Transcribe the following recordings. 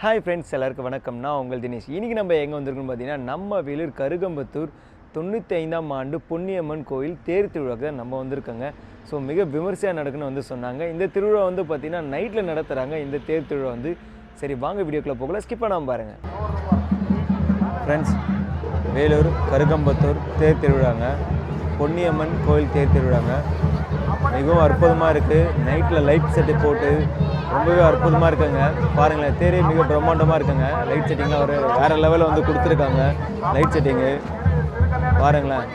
Hi friends எல்லாருக்கும் வணக்கம். நான் உங்கள் தினேஷ். இன்றைக்கி நம்ம எங்கே வந்திருக்கோம்னு பார்த்தீங்கன்னா நம்ம வேலூர் கருகம்பத்தூர் தொண்ணூற்றி ஐந்தாம் ஆண்டு பொன்னியம்மன் கோயில் தேர் திருவிழாக்கு தான் நம்ம வந்திருக்கோங்க. ஸோ மிக விமர்சையாக நடக்குன்னு வந்து சொன்னாங்க. இந்த திருவிழா வந்து பார்த்திங்கன்னா நைட்டில் நடத்துகிறாங்க இந்த தேர் திருவிழா வந்து சரி வாங்க வீடியோக்குள்ளே போகல ஸ்கிப் பண்ணாமல் பாருங்கள் ஃப்ரெண்ட்ஸ் வேலூர் கருகம்பத்தூர் தேர் திருவிழாங்க. பொன்னியம்மன் கோயில் தேர் திருவிழாங்க. மிகவும் அற்புதமாக இருக்குது நைட்டில் லைட் செட்டு போட்டு ரொம்பவே அற்புதமாக இருக்குங்க. பாருங்களேன் தேரே மிக பிரம்மாண்டமாக இருக்குங்க. லைட் செட்டிங்லாம் ஒரு வேறு லெவலில் வந்து கொடுத்துருக்காங்க. லைட் செட்டிங்கு பாருங்களேன்.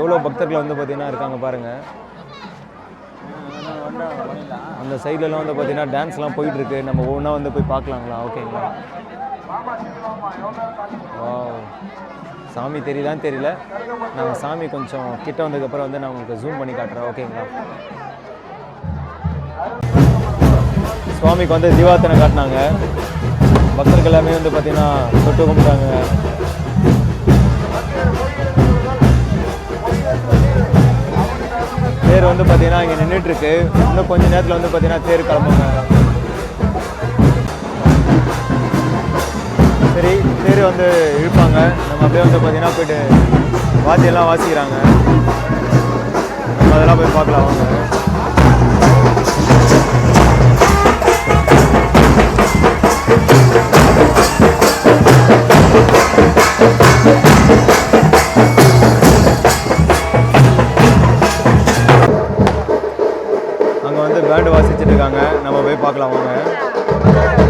எவ்வளோ பக்தர்கள் வந்து பார்த்திங்கன்னா இருக்காங்க பாருங்கள் அந்த சைட்லலாம் வந்து பார்த்தீங்கன்னா டான்ஸ்லாம் போயிட்டுருக்கு. நம்ம ஒவ்வொன்றா வந்து போய் பார்க்கலாங்களா? ஓகேங்களா வாவ் சாமி தெரியலான்னு தெரியல. நாங்கள் சாமி கொஞ்சம் கிட்ட வந்ததுக்கப்புறம் வந்து நான் உங்களுக்கு ஜூம் பண்ணி காட்டுறேன். ஓகேங்களா சுவாமிக்கு வந்து தீபாத்தனை காட்டினாங்க. பக்தர்கள் எல்லாமே வந்து பார்த்தீங்கன்னா தொட்டு கும்பிட்டாங்க. தேர் வந்து பார்த்தீங்கன்னா இங்கே நின்றுட்டு இருக்கு இன்னும் கொஞ்ச நேரத்தில் வந்து பார்த்தீங்கன்னா தேர் கிளம்புங்க. சரி தேர் வந்து இழுப்பாங்க. நம்ம அப்படியே வந்து பார்த்தீங்கன்னா போயிட்டு வாத்தியெல்லாம் வாசிக்கிறாங்க. நம்ம அதெல்லாம் போய் பார்க்கலாம் வாங்க. பார்க்கலாம் வாங்க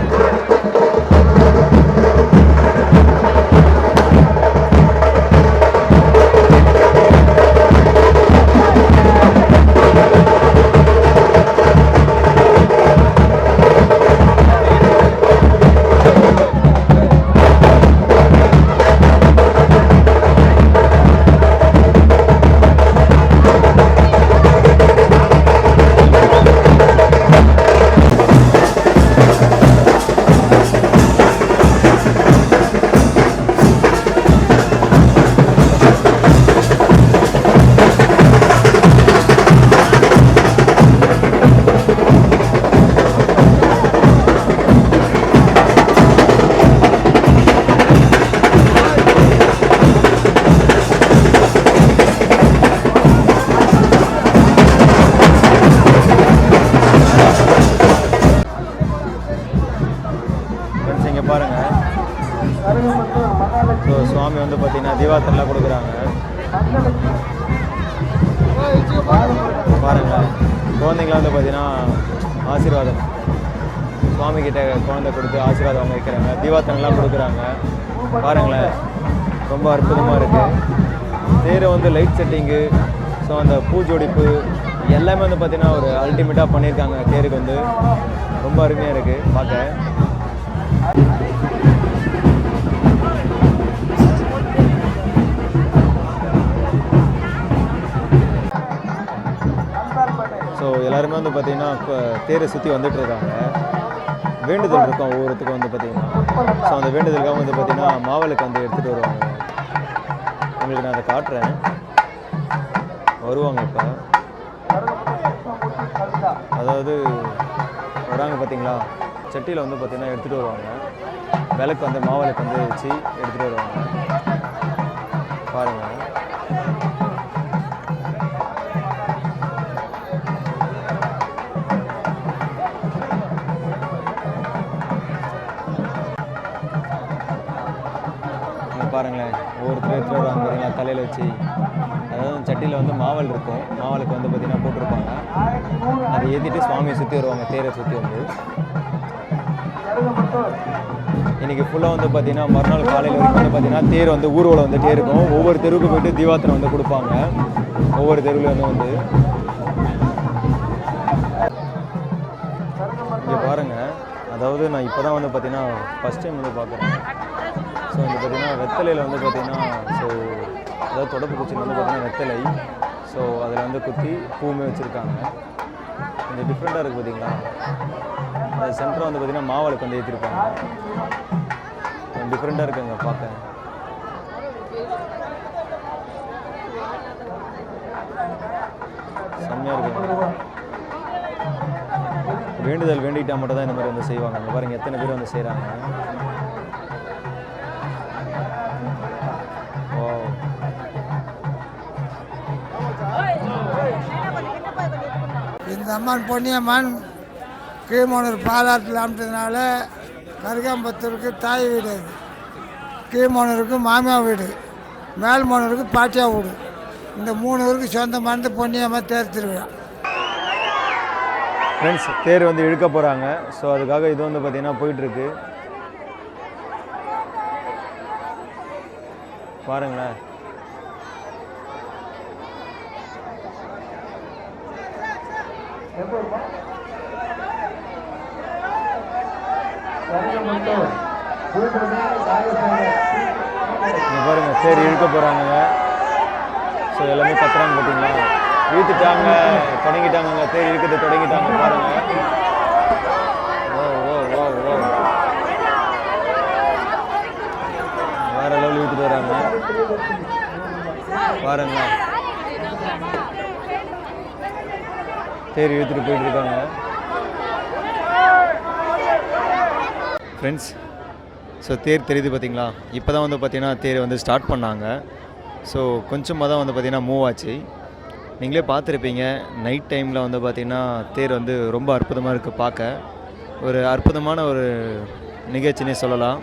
இங்கே பாருங்கள் ஸோ சுவாமி வந்து பார்த்தீங்கன்னா தீபாத்தனெலாம் கொடுக்குறாங்க. பாருங்கள் குழந்தைங்களாம் வந்து பார்த்தீங்கன்னா ஆசீர்வாதம். சுவாமி கிட்ட குழந்தை கொடுத்து ஆசீர்வாதம் அவங்க வைக்கிறாங்க தீபாத்தனெலாம் கொடுக்குறாங்க. பாருங்களேன். ரொம்ப அற்புதமாக இருக்குது தேரை வந்து லைட் செட்டிங்கு ஸோ அந்த பூஜோடிப்பு எல்லாமே வந்து பார்த்தீங்கன்னா ஒரு அல்டிமேட்டாக பண்ணியிருக்காங்க. தேருக்கு வந்து. ரொம்ப அருமையாக இருக்குது பார்க்க. வந்து பார்த்தீங்கன்னா இப்போ தேரை சுற்றி வந்துட்டு இருக்காங்க. வேண்டுதல் இருக்கும் ஒவ்வொருத்துக்கும் வந்து பார்த்தீங்கன்னா. ஸோ அந்த வேண்டுதலுக்காக வந்து பார்த்தீங்கன்னா மாவளுக்கு வந்து எடுத்துகிட்டு வருவாங்க. உங்களுக்கு நான் அதை காட்டுறேன். வருவாங்க இப்போ. அதாவது வராங்க பார்த்தீங்களா? சட்டியில் வந்து பார்த்தீங்கன்னா எடுத்துகிட்டு வருவாங்க. விளக்கு வந்து மாவிளக்கு வந்து வச்சு எடுத்துகிட்டு வருவாங்க. பாருங்கள் பாருங்களேன். ஒவ்வொருத்தர் எடுத்துகிட்டு வருவாங்க பார்த்தீங்களா தலையில் வச்சு. அதாவது சட்டியில் வந்து மாவல் இருக்கும். மாவலுக்கு வந்து பார்த்தீங்கன்னா போட்டிருப்பாங்க. அதை ஏற்றிட்டு சுவாமியை சுற்றி வருவாங்க தேரை சுற்றி வந்து. இன்றைக்கி ஃபுல்லாக வந்து பார்த்தீங்கன்னா மறுநாள் காலையில் வரைக்கும் வந்து பார்த்தீங்கன்னா தேர் வந்து ஊர்வலம் வந்துட்டே இருக்கும் ஒவ்வொரு தெருவுக்கு போயிட்டு தீபாத்தனை வந்து கொடுப்பாங்க. ஒவ்வொரு தெருவில் வந்து வந்து. இங்கே பாருங்கள் அதாவது நான் இப்போ தான் வந்து பார்த்தீங்கன்னா ஃபஸ்ட் டைம் வந்து பார்க்குறேன் ஸோ வந்து பார்த்திங்கன்னா வெத்தலையில் வந்து பார்த்திங்கன்னா ஸோ அதாவது தொடப்பு குச்சியில் வந்து பார்த்தீங்கன்னா வெத்தலை. ஸோ அதில் வந்து குத்தி பூவுமே வச்சுருக்காங்க. கொஞ்சம் டிஃப்ரெண்ட்டாக இருக்குது பார்த்தீங்களா? அந்த சென்டர் வந்து பார்த்தீங்கன்னா மாவளுக்கு வந்து ஏற்றிருப்பாங்க கொஞ்சம் டிஃப்ரெண்ட்டாக இருக்குங்க பார்க்க. செம்மையாக இருக்குங்க வேண்டுதல் வேண்டிட்டால் மட்டும் தான் இந்த மாதிரி வந்து செய்வாங்க. பாருங்கள் பாருங்க எத்தனை பேர் வந்து செய்கிறாங்க இந்த அம்மன் பொன்னியம்மன் கீழ்மோனூர் பாலாட்டில் அமைச்சதுனால கருகாம்பத்தூருக்கு தாய் வீடு அது. கீழ்மோனூருக்கு மாமியா வீடு மேல்மோனூருக்கு பாட்டியா வீடு. இந்த மூணு ஊருக்கு சொந்தமானது பொன்னியம்மன் தேர் திருவிழா. ஃப்ரெண்ட்ஸ் தேர் வந்து இழுக்க போகிறாங்க ஸோ அதுக்காக இது வந்து பார்த்திங்கன்னா போயிட்டுருக்கு. பாருங்களேன். பாருங்க சரி இழுக்க போகிறாங்க ஸோ எல்லாமே கத்துறாங்க பார்த்தீங்களா இழுத்துட்டாங்க தொடங்கிட்டாங்க தேர் இழுக்கிறது தொடங்கிட்டாங்க பாருங்க. ஓ ஓ ஓ ஓ வேற லெவல் இழுத்துட்டு வராங்க. பாருங்க. தேர் இழுத்துட்டு போயிட்டுருக்காங்க ஃப்ரெண்ட்ஸ் ஸோ தேர் தெரியுது பார்த்தீங்களா இப்போ தான் வந்து பார்த்தீங்கன்னா தேர் வந்து ஸ்டார்ட் பண்ணாங்க. ஸோ கொஞ்சமாக தான் வந்து பார்த்தீங்கன்னா மூவ் ஆச்சு. நீங்களே பார்த்துருப்பீங்க நைட் டைமில் வந்து பார்த்தீங்கன்னா தேர் வந்து ரொம்ப அற்புதமாக இருக்குது பார்க்க. ஒரு அற்புதமான ஒரு நிகழ்ச்சினே சொல்லலாம்.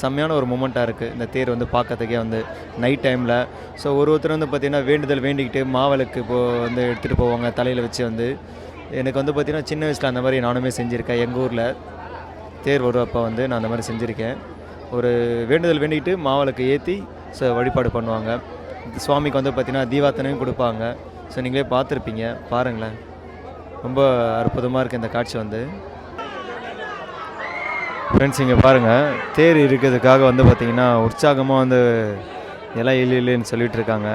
செம்மையான ஒரு மூமெண்ட்டாக இருக்குது இந்த தேர் வந்து பார்க்கறதுக்கே வந்து நைட் டைமில் ஸோ ஒரு ஒருத்தர் வந்து பார்த்திங்கன்னா வேண்டுதல் வேண்டிக்கிட்டு மாவளுக்கு இப்போது வந்து எடுத்துகிட்டு போவாங்க தலையில் வச்சு வந்து. எனக்கு வந்து பார்த்திங்கன்னா சின்ன வயசில் அந்த மாதிரி நானுமே செஞ்சுருக்கேன். எங்கள் ஊரில் தேர் வருவப்போ வந்து நான் அந்த மாதிரி செஞ்சுருக்கேன். ஒரு வேண்டுதல் வேண்டிக்கிட்டு மாவளுக்கு ஏற்றி ஸோ வழிபாடு பண்ணுவாங்க. சுவாமிக்கு வந்து பார்த்திங்கன்னா தீபாத்தனையும் கொடுப்பாங்க. ஸோ நீங்களே பார்த்துருப்பீங்க. பாருங்களேன். ரொம்ப அற்புதமாக இருக்குது இந்த காட்சி வந்து. ஃப்ரெண்ட்ஸ் இங்கே பாருங்கள் தேர் இருக்கிறதுக்காக வந்து பார்த்திங்கன்னா உற்சாகமாக வந்து எல்லாம் இல்லை இல்லைன்னு சொல்லிட்டு இருக்காங்க.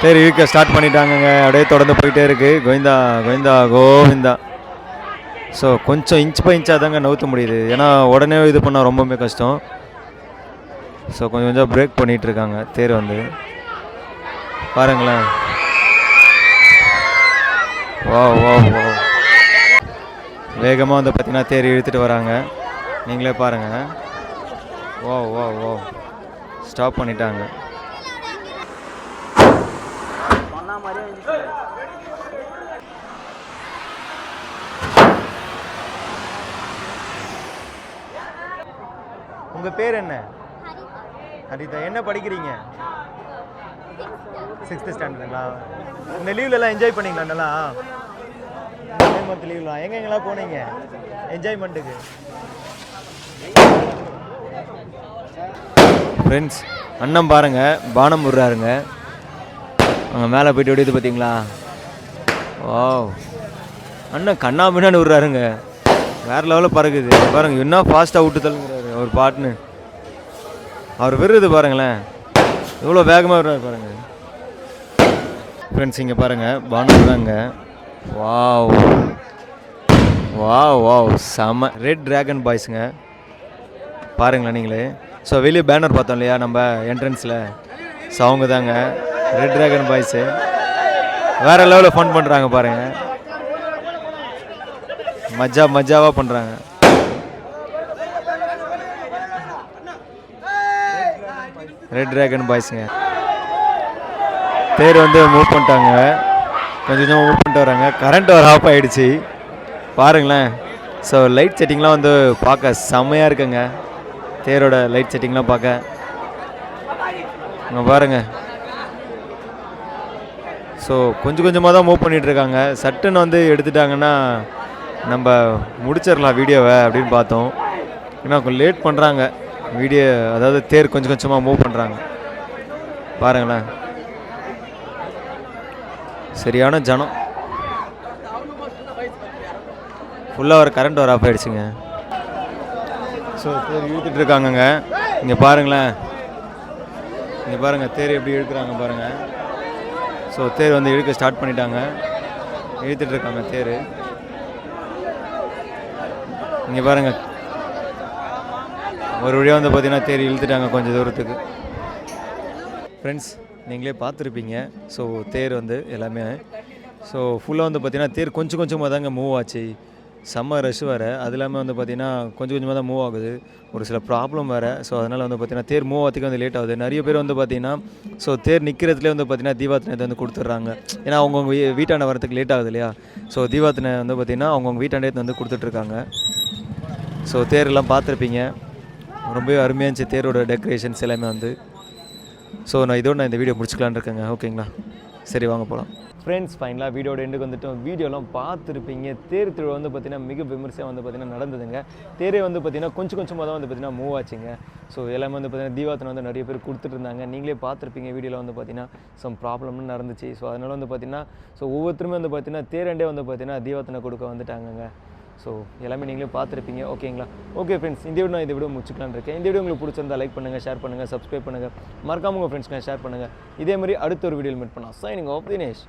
தேர் இழுக்க ஸ்டார்ட் பண்ணிட்டாங்கங்க. அப்படியே தொடர்ந்து போயிட்டே இருக்குது கோவிந்தா கோவிந்தா கோவிந்தா. ஸோ கொஞ்சம் இன்ச் பை இன்ச்சாக தாங்க நவுத்த முடியுது. ஏன்னா உடனே இது பண்ணால் ரொம்பவுமே கஷ்டம். ஸோ கொஞ்சம் கொஞ்சம் பிரேக் பண்ணிகிட்டு இருக்காங்க. தேர் வந்து. பாருங்களேன். வா வா வா வேகமாக வந்து பார்த்திங்கன்னா தேர் இழுத்துட்டு வராங்க. நீங்களே பாருங்கள் ஓ ஓ ஓ ஸ்டாப் பண்ணிட்டாங்க. உங்கள் பேர் என்ன? ஹரிதா. என்ன படிக்கிறீங்க? சிக்ஸ்த்து ஸ்டாண்டர்டுங்களா இந்த லீவ்லலாம் என்ஜாய் பண்ணீங்களா நல்லா? மே மந்த் லீவ்லாம் எங்க எங்கெல்லாம் போனீங்க? என்ஜாய்மெண்ட்டுக்கு ஃப்ரெண்ட்ஸ் அண்ணன் பாருங்க பானம் விடுறாருங்க அங்கே மேலே போயிட்டு விடுது பார்த்தீங்களா ஓ அண்ணன் கண்ணா விடுறாருங்க வேற லெவலில் பறக்குது. பாருங்க என்ன ஃபாஸ்ட்டாக விட்டு தள்ளுங்கிறாரு அவர் பாட்டுன்னு. அவர் விருது பாருங்களேன். எவ்வளோ வேகமாக விடுறாரு பாருங்க. ஃப்ரெண்ட்ஸ் இங்கே பாருங்கள் பானம் தாங்க வாவ் வாவ் வாவ் செம. ரெட் ட்ராகன் பாய்ஸுங்க பாருங்களேன் நீங்களே. ஸோ வெளியே பேனர் பார்த்தோம் இல்லையா நம்ம என்ட்ரன்ஸில் ஸோ அவங்க தாங்க. ரெட் ட்ராகன் பாய்ஸு வேறு லெவலில் ஃபன் பண்ணுறாங்க பாருங்கள் மஜா மஜாவாக பண்ணுறாங்க ரெட் ட்ராகன் பாய்ஸுங்க பேர் வந்து மூவ் பண்ணிட்டாங்க. கொஞ்சம் கொஞ்சமாக மூவ் பண்ணிட்டு வராங்க. கரண்ட் ஒரு ஆஃப் ஆகிடுச்சு பாருங்களேன். ஸோ லைட் செட்டிங்லாம் வந்து பார்க்க செம்மையாக இருக்குங்க. தேரோட லைட் செட்டிங்லாம் பார்க்க. இங்கே பாருங்கள் ஸோ கொஞ்சம் கொஞ்சமாக தான் மூவ் பண்ணிகிட்ருக்காங்க சட்டுன்னு வந்து எடுத்துட்டாங்கன்னா நம்ம முடிச்சிடலாம் வீடியோவை அப்படின்னு பார்த்தோம். ஏன்னா கொஞ்சம் லேட் பண்ணுறாங்க வீடியோ அதாவது தேர் கொஞ்சம் கொஞ்சமாக மூவ் பண்ணுறாங்க பாருங்களேன். சரியான ஜனம். ஃபுல்லாக ஒரு கரண்ட் ஒரு ஆஃப் ஆகிடுச்சுங்க ஸோ தேர் இழுத்துட்டு இருக்காங்கங்க. இங்கே பாருங்களேன். இங்கே பாருங்கள் தேர் எப்படி இழுக்கிறாங்க பாருங்கள் ஸோ தேர் வந்து இழுக்க ஸ்டார்ட் பண்ணிட்டாங்க. இழுத்துட்டு இருக்காங்க தேர். இங்கே பாருங்கள் ஒரு வழியாக வந்து பார்த்தீங்கன்னா தேர் இழுத்துட்டாங்க கொஞ்சம் தூரத்துக்கு. ஃப்ரெண்ட்ஸ் நீங்களே பார்த்துருப்பீங்க. ஸோ தேர் வந்து எல்லாமே. ஸோ ஃபுல்லாக வந்து பார்த்தீங்கன்னா தேர் கொஞ்சம் கொஞ்சமாக தாங்க மூவ் ஆச்சு. செம்ம ரஷ் வேறு. அது இல்லாமல் வந்து பார்த்திங்கன்னா கொஞ்சம் கொஞ்சமாக தான் மூவ் ஆகுது. ஒரு சில ப்ராப்ளம் வேறு. ஸோ அதனால் வந்து பார்த்தீங்கன்னா தேர் மூவ் ஆகிறதுக்கு வந்து லேட் ஆகுது. நிறைய பேர் வந்து பார்த்தீங்கன்னா ஸோ தேர் நிற்கிறதுலேயே வந்து பார்த்தீங்கன்னா தீபாத்தினத்தை வந்து கொடுத்துட்றாங்க. ஏன்னா அவங்கவுங்க வீ வீட்டாண்ட வரத்துக்கு லேட் ஆகுது இல்லையா? ஸோ தீபாத்தினை வந்து பார்த்திங்கன்னா அவங்கவுங்க வீட்டாண்டே வந்து கொடுத்துட்ருக்காங்க. ஸோ தேர்லாம் பார்த்துருப்பீங்க ரொம்பவே அருமையாக இருந்துச்சு தேரோட டெக்கரேஷன்ஸ் எல்லாமே வந்து. ஸோ நான் இதோட நான் இந்த வீடியோ முடிச்சுக்கலான் இருக்கேங்க. ஓகேங்களா சரி வாங்க போகலாம் ஃப்ரெண்ட்ஸ் ஃபைனலாக வீடியோட எண்டுக்கு வந்துட்டோம். வீடியோலாம் பார்த்துருப்பீங்க. தேர் திருவிழா வந்து பார்த்திங்கன்னா மிக விமர்சையாக வந்து பார்த்திங்கன்னா நடந்ததுங்க. தேரே வந்து பார்த்தீங்கன்னா கொஞ்சம் கொஞ்சமாக தான் வந்து பார்த்தீங்கன்னா மூவ் ஆச்சுங்க. ஸோ எல்லாமே வந்து பார்த்தீங்கன்னா தீபாத்தனை வந்து நிறைய பேர் கொடுத்துட்டு இருந்தாங்க நீங்களே பார்த்துருப்பீங்க வீடியோவில் வந்து பார்த்தீங்கன்னா சம் ப்ராப்ளம்னு நடந்துச்சு. ஸோ அதனால் வந்து பார்த்தீங்கன்னா ஸோ ஒவ்வொருத்தருமே வந்து பார்த்தீங்கன்னா தேரண்டே வந்து பார்த்தீங்கன்னா தீபாத்தனை கொடுக்க வந்துட்டாங்கங்க. ஸோ எல்லாமே நீங்களே பார்த்துருப்பீங்க. ஓகேங்களா ஓகே ஃப்ரெண்ட்ஸ் இந்த வீடியோ நான் இந்த வீடியோ முடிச்சுக்கலான்னு இருக்கேன். இந்த வீடியோ உங்களுக்கு பிடிச்சிருந்தா லைக் பண்ணுங்கள் ஷேர் பண்ணுங்கள் சப்ஸ்கிரைப் பண்ணுங்கள் மறக்காம உங்கள் ஃப்ரெண்ட்ஸ்க்கு ஷேர் பண்ணுங்கள் இதே மாதிரி அடுத்த ஒரு வீடியோ மீட் பண்ணலாம். Signing off Dinesh